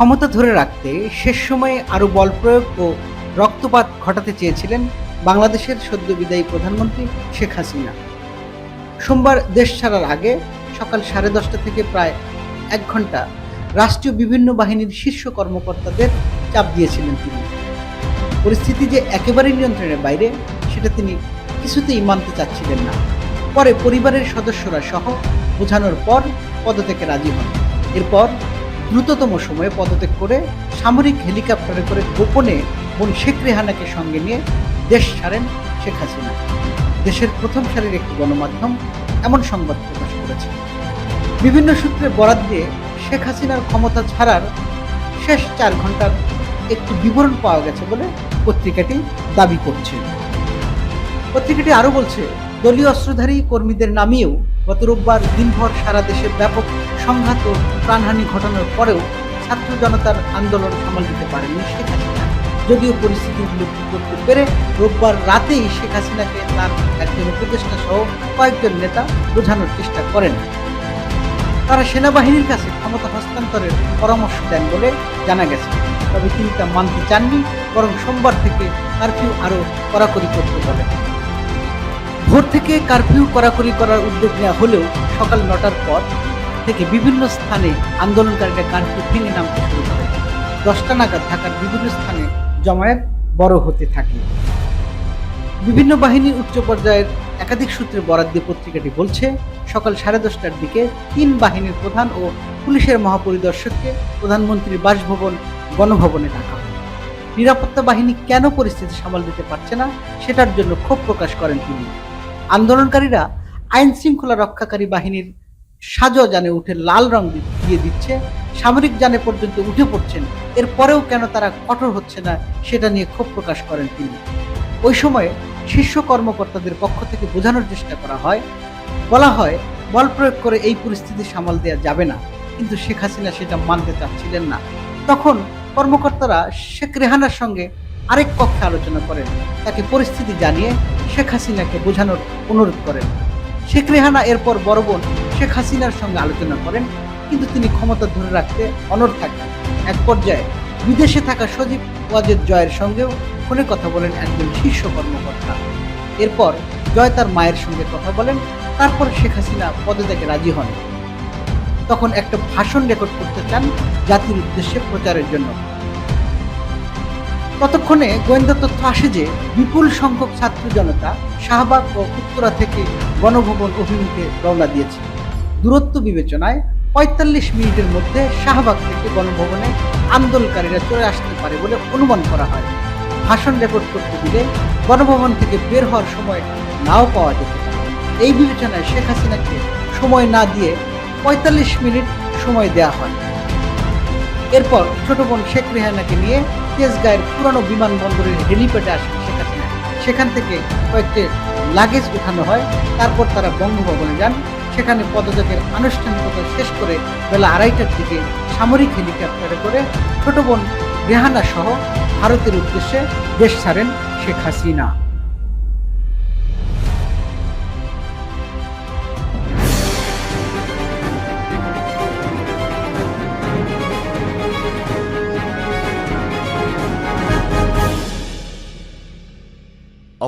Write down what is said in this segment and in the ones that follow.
ক্ষমতা ধরে রাখতে শেষ সময়ে আরও বল প্রয়োগ ও রক্তপাত ঘটাতে চেয়েছিলেন বাংলাদেশের সদ্য বিদায়ী প্রধানমন্ত্রী শেখ হাসিনা। সোমবার দেশ ছাড়ার আগে সকাল সাড়ে দশটা থেকে প্রায় এক ঘণ্টা রাষ্ট্রীয় বিভিন্ন বাহিনীর শীর্ষ কর্মকর্তাদের চাপ দিয়েছিলেন তিনি। পরিস্থিতি যে একেবারেই নিয়ন্ত্রণের বাইরে, সেটা তিনি কিছুতেই মানতে চাচ্ছিলেন না। পরে পরিবারের সদস্যরা সহ বোঝানোর পর পদত্যাগে রাজি হন। এরপর দ্রুততম সময়ে পদত্যাগ করে সামরিক হেলিকপ্টারে করে গোপনে বোন শেখ রেহানাকে সঙ্গে নিয়ে দেশ ছাড়েন শেখ হাসিনা। দেশের প্রথম সারির একটি গণমাধ্যম এমন সংবাদ প্রকাশ করেছে। বিভিন্ন সূত্রে বরাত দিয়ে শেখ হাসিনার ক্ষমতা ছাড়ার শেষ চার ঘণ্টার একটি বিবরণ পাওয়া গেছে বলে পত্রিকাটি দাবি করছে। পত্রিকাটি আরও বলছে, দলীয় অস্ত্রধারী কর্মীদের নামিয়েও গত রোববার দিনভর সারা দেশে ব্যাপক সংঘাত ও প্রাণহানি ঘটানোর পরেও ছাত্র জনতার আন্দোলন সামাল দিতে পারেনি শেখ হাসিনা। যদিও পরিস্থিতি উপলব্ধি করতে পেরে রোববার রাতেই শেখ হাসিনাকে তার একজন উপদেষ্টা সহ কয়েকজন নেতা বোঝানোর চেষ্টা করেন। তারা সেনাবাহিনীর কাছে ক্ষমতা হস্তান্তরের পরামর্শ দেন বলে জানা গেছে। তবে তিনি তা মানতে চাননি, বরং সোমবার থেকে কারফিউ আরও কড়াকড়ি করতে বলেন। ভোর থেকে কারফিউ কড়াকড়ি করার উদ্যোগ নেওয়া হলেও সকাল নটার পর থেকে বিভিন্ন স্থানে আন্দোলনকারীরা কারফিউ ভেঙে নামতে শুরু করে। দশটা নাগাদ ঢাকার বিভিন্ন স্থানে জমায়েত বড় হতে থাকে। বিভিন্ন বাহিনীর উচ্চ পর্যায়ের একাধিক সূত্রে বরাদ দিয়ে পত্রিকাটি বলছে, সকাল সাড়ে দশটার দিকে তিন বাহিনীর প্রধান ও পুলিশের মহাপরিদর্শককে প্রধানমন্ত্রীর বাসভবন গণভবনে ডাকা হয়। নিরাপত্তা বাহিনী কেন পরিস্থিতি সামাল দিতে পারছে না, সেটার জন্য ক্ষোভ প্রকাশ করেন তিনি। আন্দোলনকারীরা আইন শৃঙ্খলা রক্ষাকারী বাহিনীর সাজো যানে উঠে লাল রং দিয়ে দিচ্ছে, সামরিক যানে পর্যন্ত উঠে পড়ছেন। এরপরেও কেন তারা কঠোর হচ্ছে না, সেটা নিয়ে ক্ষোভ প্রকাশ করেন তিনি। ওই সময়ে শীর্ষ কর্মকর্তাদের পক্ষ থেকে বোঝানোর চেষ্টা করা হয়, বলা হয়, বল প্রয়োগ করে এই পরিস্থিতি সামাল দেওয়া যাবে না। কিন্তু শেখ হাসিনা সেটা মানতে চাচ্ছিলেন না। তখন কর্মকর্তারা শেখ রেহানার সঙ্গে আরেক কক্ষে আলোচনা করেন। তাকে পরিস্থিতি জানিয়ে শেখ হাসিনাকে বোঝানোর অনুরোধ করেন। শেখ রেহানা এরপর বড় বোন শেখ হাসিনার সঙ্গে আলোচনা করেন, কিন্তু তিনি ক্ষমতা ধরে রাখতে অনড় থাকেন। এক পর্যায়ে বিদেশে থাকা সজীব ওয়াজেদ জয়ের সঙ্গেও ফোনে কথা বলেন একজন শীর্ষ কর্মকর্তা। এরপর জয় তার মায়ের সঙ্গে কথা বলেন, তারপর শেখ হাসিনা পদত্যাগে রাজি হন। তখন একটা ভাষণ রেকর্ড করতে চান জাতির উদ্দেশ্যে প্রচারের জন্য। ততক্ষণে গোয়েন্দা তথ্য আসে যে বিপুল সংখ্যক ছাত্র জনতা শাহবাগ ও উত্তরা থেকে গণভবন অভিমুখে রওনা দিয়েছে। দূরত্ব বিবেচনায় পঁয়তাল্লিশ মিনিটের মধ্যে শাহবাগ থেকে গণভবনে আন্দোলনকারীরা চলে আসতে পারে বলে অনুমান করা হয়। ভাষণ রেকর্ড করতে দিলে গণভবন থেকে বের হওয়ার সময় নাও পাওয়া যেতে পারে। এই বিবেচনায় শেখ হাসিনাকে সময় না দিয়ে পঁয়তাল্লিশ মিনিট সময় দেওয়া হয়। এরপর ছোট বোন শেখ রেহানাকে নিয়ে তেজগাঁয়ের পুরানো বিমানবন্দরের হেলিপ্যাডে আসেন শেখ হাসিনা। সেখান থেকে কয়েকটি লাগেজ উঠানো হয়। তারপর তারা বঙ্গভবনে যান। সেখানে পদত্যাগের আনুষ্ঠানিকতা শেষ করে বেলা আড়াইটার দিকে সামরিক হেলিকপ্টারে করে ছোট বোন রেহানা সহ ভারতের উদ্দেশ্যে দেশ ছাড়েন শেখ হাসিনা।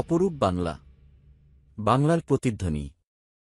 অপরূপ বাংলা, বাংলার প্রতিধ্বনি।